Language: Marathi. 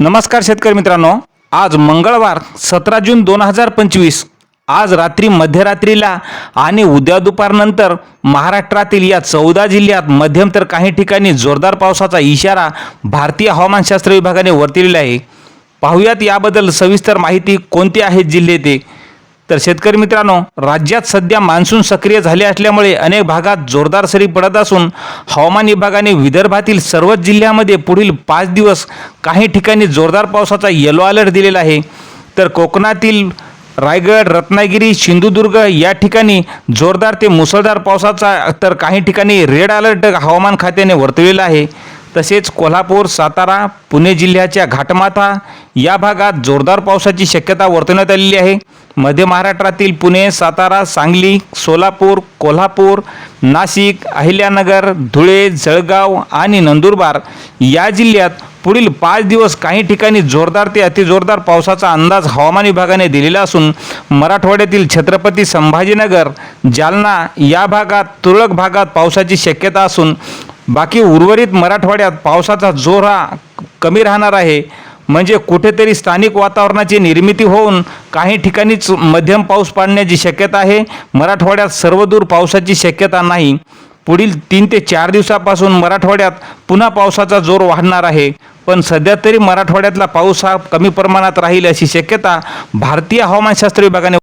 नमस्कार शेतकरी मित्रांनो. आज मंगळवार सतरा जून दोन हजार पंचवीस. आज रात्री मध्यरात्रीला आणि उद्या दुपारनंतर महाराष्ट्रातील या चौदा जिल्ह्यात मध्यम तर काही ठिकाणी जोरदार पावसाचा इशारा भारतीय हवामानशास्त्र विभागाने वर्तवलेला आहे. पाहुयात याबद्दल सविस्तर माहिती कोणती आहेत जिल्हे ते तर शेतकरी मित्रांनो राज्यात सध्या मान्सून सक्रिय झाले असल्यामुळे अनेक भागात जोरदार सरी पडत असून हवामान विभागाने विदर्भातील सर्वच जिल्ह्यामध्ये पुढील पाच दिवस काही ठिकाणी जोरदार पावसाचा येलो अलर्ट दिलेला आहे. तर कोकणातील रायगड रत्नागिरी सिंधुदुर्ग या ठिकाणी जोरदार ते मुसळधार पावसाचा तर काही ठिकाणी रेड अलर्ट हवामान खात्याने वर्तवलेला आहे. तसेच कोल्हापूर सातारा पुणे जिल्ह्याच्या घाटमाथा या भागात जोरदार पावसाची शक्यता वर्तवण्यात आलेली आहे. मध्य महाराष्ट्रातील पुणे सातारा सांगली सोलापूर कोल्हापूर नाशिक अहिल्यानगर धुळे जळगाव आणि नंदुरबार या जिल्ह्यात पुढील पाच दिवस काही ठिकाणी जोरदार ते अतिजोरदार पावसाचा अंदाज हवामान विभागाने दिलेला असून मराठवाड्यातील छत्रपती संभाजीनगर जालना या भागात तुरळक भागात पावसाची शक्यता असून बाकी उर्वरित मराठवाड्यात पावसाचा जोर हा कमी राहणार आहे. म्हणजे कुठेतरी स्थानिक वातावरणाची निर्मिती होऊन काही ठिकाणीच मध्यम पाऊस पडण्याची शक्यता आहे. मराठवाड्यात सर्वदूर पावसाची शक्यता नाही. पुढील तीन ते चार दिवसापासून मराठवाड्यात पुन्हा पावसाचा जोर वाढणार आहे. पण सध्या तरी मराठवाड्यातला पाऊस हा कमी प्रमाणात राहील अशी शक्यता भारतीय हवामानशास्त्र विभागाने